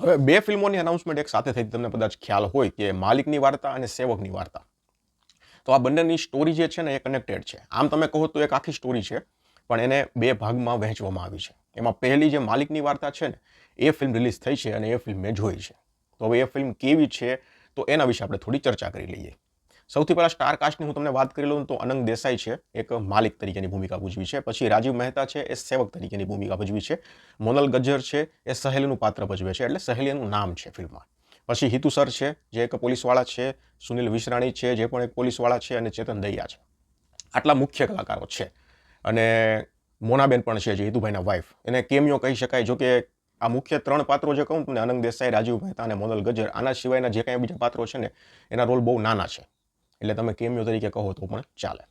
હવે બે ફિલ્મોની અનાઉન્સમેન્ટ એક સાથે થઈ, તમને કદાચ ખ્યાલ હોય કે માલિકની વાર્તા અને સેવકની વાર્તા. તો આ બંનેની સ્ટોરી જે છે ને, એ કનેક્ટેડ છે. આમ તમે કહો તો એક આખી સ્ટોરી છે, પણ એને બે ભાગમાં વહેંચવામાં આવી છે. એમાં પહેલી જે માલિકની વાર્તા છે ને, એ ફિલ્મ રિલીઝ થઈ છે અને એ ફિલ્મ મેં જોઈ છે. તો હવે એ ફિલ્મ કેવી છે, તો એના વિશે આપણે થોડી ચર્ચા કરી લઈએ. સૌથી પહેલાં સ્ટાર કાસ્ટની હું તમને વાત કરી લઉં તો અનંગ દેસાઈ છે, એક માલિક તરીકેની ભૂમિકા ભજવી છે. પછી રાજીવ મહેતા છે, એ સેવક તરીકેની ભૂમિકા ભજવી છે. મોનલ ગજ્જર છે, એ સહેલીનું પાત્ર ભજવે છે, એટલે સહેલીનું નામ છે ફિલ્મમાં. પછી હિતુ સર છે, જે એક પોલીસવાળા છે, સુનિલ વિશ્રાણી છે, જે પણ એક પોલીસવાળા છે અને ચેતન દૈયા છે. આટલા મુખ્ય કલાકારો છે. અને મોનાબેન પણ છે, જે હિતુભાઈના વાઇફ એને કેમિયો કહી શકાય જો કે આ મુખ્ય ત્રણ પાત્રો જે કહું ને, અનંગ દેસાઈ, રાજીવ મહેતા અને મોનલ ગજર આના સિવાયના જે કાંઈ બીજા પાત્રો છે ને, એના રોલ બહુ નાના છે. એટલે તમે કેમિયો તરીકે કહો તો પણ ચાલે.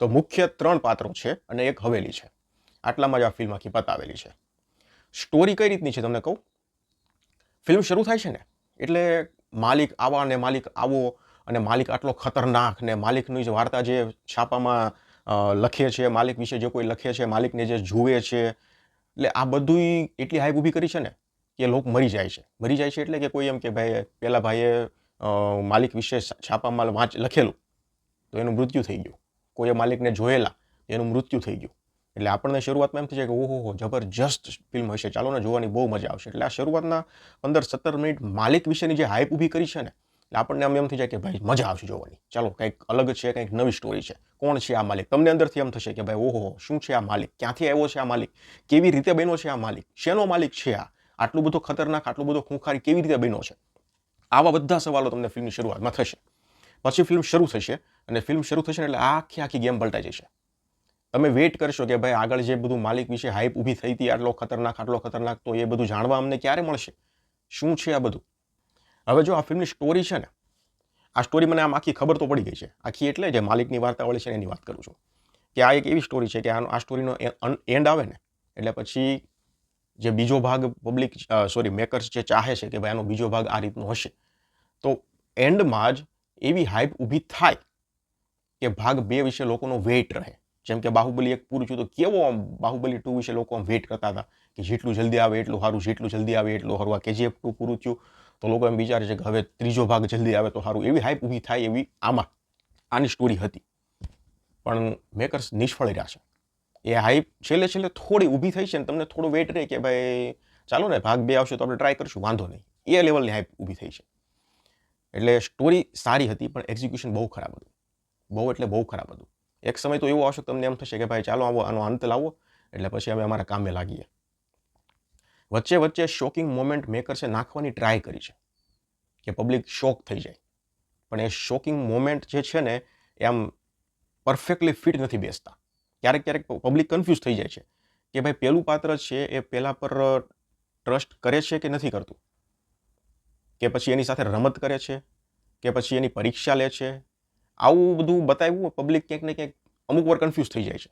તો મુખ્ય ત્રણ પાત્રો છે અને એક હવેલી છે. આટલામાં જ આ ફિલ્મ આખી બતાવેલી છે. સ્ટોરી કઈ રીતની છે તમને કહું? ફિલ્મ શરૂ થાય છે ને, એટલે માલિક આવા ને માલિક આવો અને માલિક આટલો ખતરનાક ને માલિકની જે વાર્તા જે છાપામાં લખે છે, માલિક વિશે જે કોઈ લખે છે, માલિકને જે જુએ છે, એટલે આ બધું એટલી હાઈપ ઊભી કરી છે ને કે લોકો મરી જાય છે. મરી જાય છે એટલે કે કોઈ એમ કે ભાઈ, પેલા ભાઈએ માલિક વિશે છાપામાં વાંચ, લખેલું, તો એનું મૃત્યુ થઈ ગયું. કોઈએ માલિકને જોયેલા એનું મૃત્યુ થઈ ગયું. એટલે આપણને શરૂઆતમાં એમ થઈ જાય કે ઓહો જબરજસ્ત ફિલ્મ હશે, ચાલો ને જોવાની બહુ મજા આવશે. એટલે આ શરૂઆતના પંદર સત્તર મિનિટ માલિક વિશેની જે હાઈપ ઊભી કરી છે ને, એટલે આપણને આમ એમ થઈ જાય કે, ભાઈ, મજા આવશે જોવાની. ચાલો, કંઈક અલગ છે, કંઈક નવી સ્ટોરી છે. કોણ છે આ માલિક? તમને અંદરથી એમ થશે કે, ભાઈ ઓહો શું છે આ માલિક? ક્યાંથી આવ્યો છે આ માલિક? કેવી રીતે બન્યો છે આ માલિક? શેનો માલિક છે આ? આટલું બધો ખતરનાક, આટલું બધો ખૂંખારી કેવી રીતે બન્યો છે? આવા બધા સવાલો તમને ફિલ્મની શરૂઆતમાં થશે. પછી ફિલ્મ શરૂ થશે અને ફિલ્મ શરૂ થશે એટલે આખી આખી ગેમ પલટાઈ જશે. તમે વેઇટ કરશો કે ભાઈ આગળ જે બધું માલિક વિશે હાઈપ ઊભી થઈ હતી, આટલો ખતરનાક આટલો ખતરનાક, તો એ બધું જાણવા અમને ક્યારે મળશે? શું છે આ બધું? હવે જો આ ફિલ્મની સ્ટોરી છે ને, આ સ્ટોરી મને આમ આખી ખબર તો પડી ગઈ છે. આખી એટલે જે માલિકની વાર્તાવાળી છે એની વાત કરું છું. કે આ એક એવી સ્ટોરી છે કે આનો, આ સ્ટોરીનો એન્ડ આવે ને, એટલે પછી જે બીજો ભાગ પબ્લિક સોરી મેકર્સ જે ચાહે છે કે ભાઈ આનો બીજો ભાગ આ રીતનો હશે. તો એન્ડમાં જ એવી હાઈપ ઊભી થાય કે ભાગ બે વિશે લોકોનો વેઇટ રહે. જેમ કે બાહુબલી એક પૂરું છું તો કેવો આમ બાહુબલી ટુ વિશે લોકો આમ વેઇટ કરતા હતા કે જેટલું જલ્દી આવે એટલું સારું જેટલું જલ્દી આવે એટલું સારું આ કેજીએફ ટુ પૂરું થયું તો લોકો એમ વિચારે છે કે હવે ત્રીજો ભાગ જલ્દી આવે તો સારું એવી હાઈપ ઊભી થાય એવી આમાં. આની સ્ટોરી હતી. પણ મેકર્સ નિષ્ફળ રહ્યા છે. એ હાઈપ છેલ્લે છેલ્લે થોડી ઊભી થઈ છે ને તમને થોડું વેટ રહે કે ભાઈ ચાલો ને ભાગ બે આવશે તો આપણે ટ્રાય કરીશું, વાંધો નહીં. એ લેવલની હાઈપ ઊભી થઈ છે. એટલે સ્ટોરી સારી હતી, પણ એક્ઝિક્યુશન બહુ ખરાબ હતું. બહુ એટલે બહુ ખરાબ હતું. એક સમય તો એવો આવશે તમને એમ થશે કે ભાઈ ચાલો આવો, આનો અંત લાવો, એટલે પછી અમે અમારા કામે લાગીએ. વચ્ચે વચ્ચે શોકિંગ મોમેન્ટ મેકર્સે નાખવાની ટ્રાય કરી છે. કે પબ્લિક શોક થઈ જાય. પણ એ શોકિંગ મોમેન્ટ જે છે ને એ આમ પરફેક્ટલી ફિટ નથી બેસતા. ક્યારેક ક્યારેક પબ્લિક કન્ફ્યુઝ થઈ જાય છે કે ભાઈ પેલું પાત્ર છે એ પેલા પર ટ્રસ્ટ કરે છે કે નથી કરતું? કે પછી એની સાથે રમત કરે છે? કે પછી એની પરીક્ષા લે છે? આવું બધું બતાવ્યું પબ્લિક ક્યાંક ને ક્યાંક અમુક વાર કન્ફ્યુઝ થઈ જાય છે.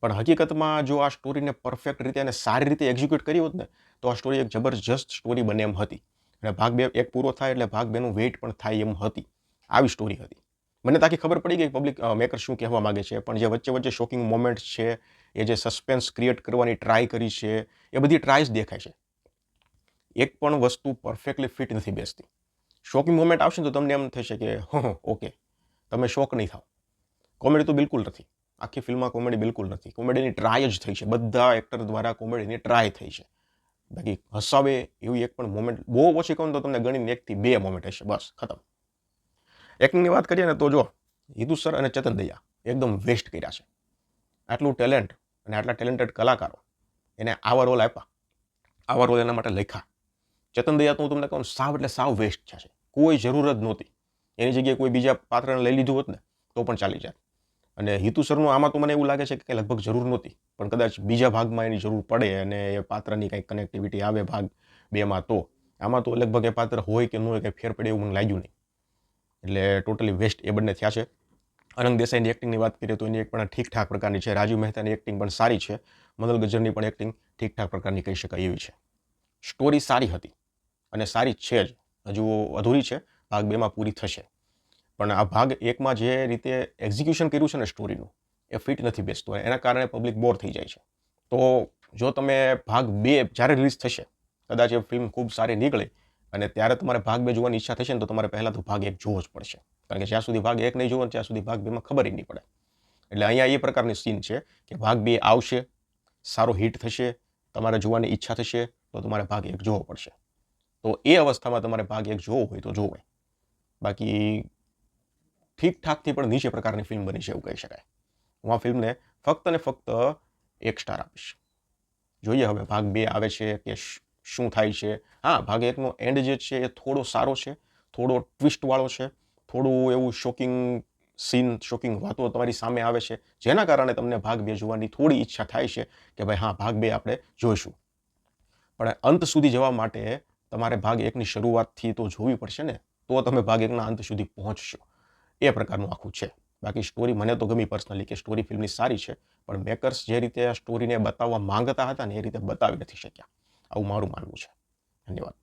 પણ હકીકતમાં જો આ સ્ટોરીને પરફેક્ટ રીતે અને સારી રીતે એક્ઝિક્યુટ કરી હોત ને, તો આ સ્ટોરી એક જબરજસ્ત સ્ટોરી બને એમ હતી. અને ભાગ બે એક પૂરો થાય એટલે ભાગ બેનું વેઇટ પણ થાય એમ હતી. આવી સ્ટોરી હતી. મને તાકી ખબર પડી ગઈ પબ્લિક મેકર શું કહેવા માગે છે, પણ જે વચ્ચે વચ્ચે શોકિંગ મોમેન્ટ છે, એ જે સસ્પેન્સ ક્રિએટ કરવાની ટ્રાય કરી છે, એ બધી ટ્રાયસ દેખાય છે. એક પણ વસ્તુ પરફેક્ટલી ફિટ નથી બેસતી. શોકિંગ મોમેન્ટ આવશે તો તમને એમ થશે કે હં ઓકે તમે શોક નહીં થાવ. કોમેડી તો બિલકુલ નથી. આખી ફિલ્મમાં કોમેડી બિલકુલ નથી. કોમેડીની ટ્રાય જ થઈ છે. બધા એક્ટર દ્વારા કોમેડીની ટ્રાય થઈ છે. બાકી હસાવે એવી એક પણ મોમેન્ટ બહુ ઓછી કહું તો તમને ગણીને એકથી બે મોમેન્ટ હશે. બસ, ખતમ. એક્ટિંગની વાત કરીએ ને તો જો હિતુ સર અને ચેતન દૈયા એકદમ વેસ્ટ કર્યા છે. આટલું ટેલેન્ટ અને આટલા ટેલેન્ટેડ કલાકારો એને આવા રોલ આપ્યા. આવા રોલ એના માટે લખ્યા. ચેતન દૈયા તો હું તમને કહું સાવ એટલે સાવ વેસ્ટ છે. કોઈ જરૂર જ નહોતી. એની જગ્યાએ કોઈ બીજા પાત્રને લઈ લીધું હોત ને, તો પણ ચાલી જાય અને હિતુ સરનું આમાં તો મને એવું લાગે છે કે લગભગ જરૂર નહોતી. પણ કદાચ બીજા ભાગમાં એની જરૂર પડે અને એ પાત્રની કંઈક કનેક્ટિવિટી આવે ભાગ બેમાં તો. આમાં તો લગભગ એ પાત્ર હોય કે ન હોય કંઈ ફેર પડે એવું મને લાગ્યું નહીં. એટલે ટોટલી વેસ્ટ એ બંને થયા છે. અનંગ દેસાઈની એક્ટિંગની વાત કરીએ તો એની એક પણ ઠીકઠાક પ્રકારની છે. રાજીવ મહેતાની એક્ટિંગ પણ સારી છે. મદલ ગજરની પણ એક્ટિંગ ઠીકઠાક પ્રકારની કહી શકાય એવી છે. સ્ટોરી સારી હતી અને સારી છે જ. હજુ અધૂરી છે. ભાગ બેમાં પૂરી થશે. પણ આ ભાગ એકમાં જે રીતે એક્ઝિક્યુશન કર્યું છે ને સ્ટોરીનું એ ફિટ નથી બેસતું એના કારણે પબ્લિક બોર થઈ જાય છે. તો જો તમે ભાગ બે જ્યારે રિલીઝ થશે, કદાચ એ ફિલ્મ ખૂબ સારી નીકળે અને ત્યારે તમારે ભાગ બે જોવાની ઈચ્છા થશે ને તો તમારે પહેલાં તો ભાગ એક જોવો જ પડશે. કારણ કે જ્યાં સુધી ભાગ એક નહીં જોવો ત્યાં સુધી ભાગ બેમાં ખબર નહીં પડે. એટલે અહીંયા એ પ્રકારની સીન છે કે ભાગ બે આવશે, સારો હિટ થશે, તમારે જોવાની ઈચ્છા થશે, તો તમારે ભાગ એક જોવો પડશે. તો એ અવસ્થામાં તમારે ભાગ એક જોવો હોય તો જોવાય. બાકી ઠીકઠાકથી પણ નીચે પ્રકારની ફિલ્મ બની છે એવું કહી શકાય. હું આ ફિલ્મને ફક્ત ને ફક્ત એક સ્ટાર આપીશ. જોઈએ હવે ભાગ બે આવે છે કે શું થાય છે? હા, ભાગ એકનો એન્ડ જે છે એ થોડો સારો છે, થોડો ટ્વિસ્ટવાળો છે, થોડું એવું શોકિંગ સીન શોકિંગ વાતો તમારી સામે આવે છે, જેના કારણે તમને ભાગ બે જોવાની થોડી ઈચ્છા થાય છે કે ભાઈ હા, ભાગ બે આપણે જોઈશું. પણ અંત સુધી જવા માટે તમારે ભાગ એકની શરૂઆતથી તો જોવી પડશે ને, તો તમે ભાગ એકના અંત સુધી પહોંચશો. એ પ્રકારનું આખું છે. બાકી સ્ટોરી મને તો ગમી પર્સનલી કે સ્ટોરી ફિલ્મની સારી છે, પણ મેકર્સ જે રીતે આ સ્ટોરીને બતાવવા માંગતા હતા ને એ રીતે બતાવી નથી શક્યા. આવું મારું માનવું છે ધન્યવાદ